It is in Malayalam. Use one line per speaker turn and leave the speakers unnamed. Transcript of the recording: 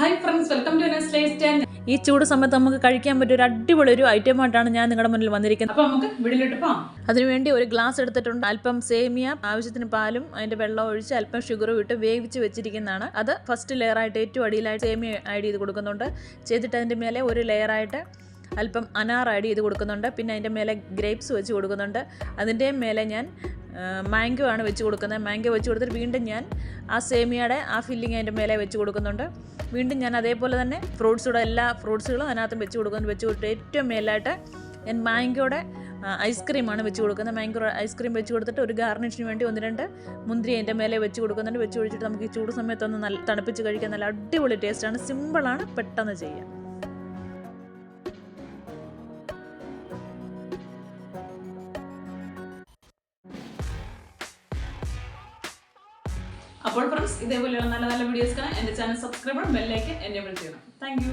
Hi friends welcome to Nest
ഈ ചൂട് സമയത്ത് നമുക്ക് കഴിക്കാൻ പറ്റിയ ഒരു അടിപൊളി ഒരു ഐറ്റം ആയിട്ടാണ് ഞാൻ നിങ്ങളുടെ മുന്നിൽ വന്നിരിക്കുന്നത്.
അപ്പൊ നമുക്ക് വീട്ടിലോട്ട് പോകാം
അതിനുവേണ്ടി ഒരു ഗ്ലാസ് എടുത്തിട്ടുണ്ട്. അല്പം സേമിയ ആവശ്യത്തിന് പാലും അതിന്റെ വെള്ളം ഒഴിച്ച് അല്പം ഷുഗറും ഇട്ട് വേവിച്ച് വെച്ചിരിക്കുന്നതാണ്. അത് ഫസ്റ്റ് ലെയറായിട്ട് ഏറ്റവും അടിയിലായിട്ട് സേമിയ ആഡ് ചെയ്ത് കൊടുക്കുന്നുണ്ട്. ചെയ്തിട്ട് അതിന്റെ മേലെ ഒരു ലെയറായിട്ട് അല്പം അനാർ ആഡ് ചെയ്ത് കൊടുക്കുന്നുണ്ട്. പിന്നെ അതിന്റെ മേലെ ഗ്രേപ്സ് വെച്ച് കൊടുക്കുന്നുണ്ട്. അതിന്റെ മേലെ ഞാൻ മാംഗോ ആണ് വെച്ച് കൊടുക്കുന്നത്. മാംഗോ വെച്ച് കൊടുത്തിട്ട് വീണ്ടും ഞാൻ ആ സേമിയയുടെ ആ ഫില്ലിങ് അതിന്റെ മേലെ വെച്ച് കൊടുക്കുന്നുണ്ട്. വീണ്ടും ഞാൻ അതേപോലെ തന്നെ ഫ്രൂട്ട്സുടെ എല്ലാ ഫ്രൂട്ട്സുകളും അതിനകത്തും വെച്ച് കൊടുക്കുന്നുണ്ട് വെച്ച് കൊടുത്തിട്ട് ഏറ്റവും മേലായിട്ട് ഞാൻ മാംഗോയുടെ ഐസ്ക്രീമാണ് വെച്ച് കൊടുക്കുന്നത്. മാംഗോ ഐസ്ക്രീം വെച്ച് കൊടുത്തിട്ട് ഒരു ഗാർണിഷിന് വേണ്ടി ഒന്ന് രണ്ട് മുന്തിരി അതിന്റെ മേലെ വെച്ച് കൊടുക്കുന്നുണ്ട്. വെച്ച് ഒഴിച്ചിട്ട് നമുക്ക് ഈ ചൂട് സമയത്തൊന്ന് നല്ല തണുപ്പിച്ച് കഴിക്കാൻ നല്ല അടിപൊളി ടേസ്റ്റാണ് സിമ്പിളാണ് പെട്ടെന്ന് ചെയ്യാം.
അപ്പോൾ ഫ്രണ്ട്സ് ഇതേപോലെയുള്ള നല്ല നല്ല വീഡിയോസ് കാണാൻ എന്റെ ചാനൽ സബ്സ്ക്രൈബ് ബെല്ലൈക്കൻ എന്നെ ചെയ്യണം. താങ്ക്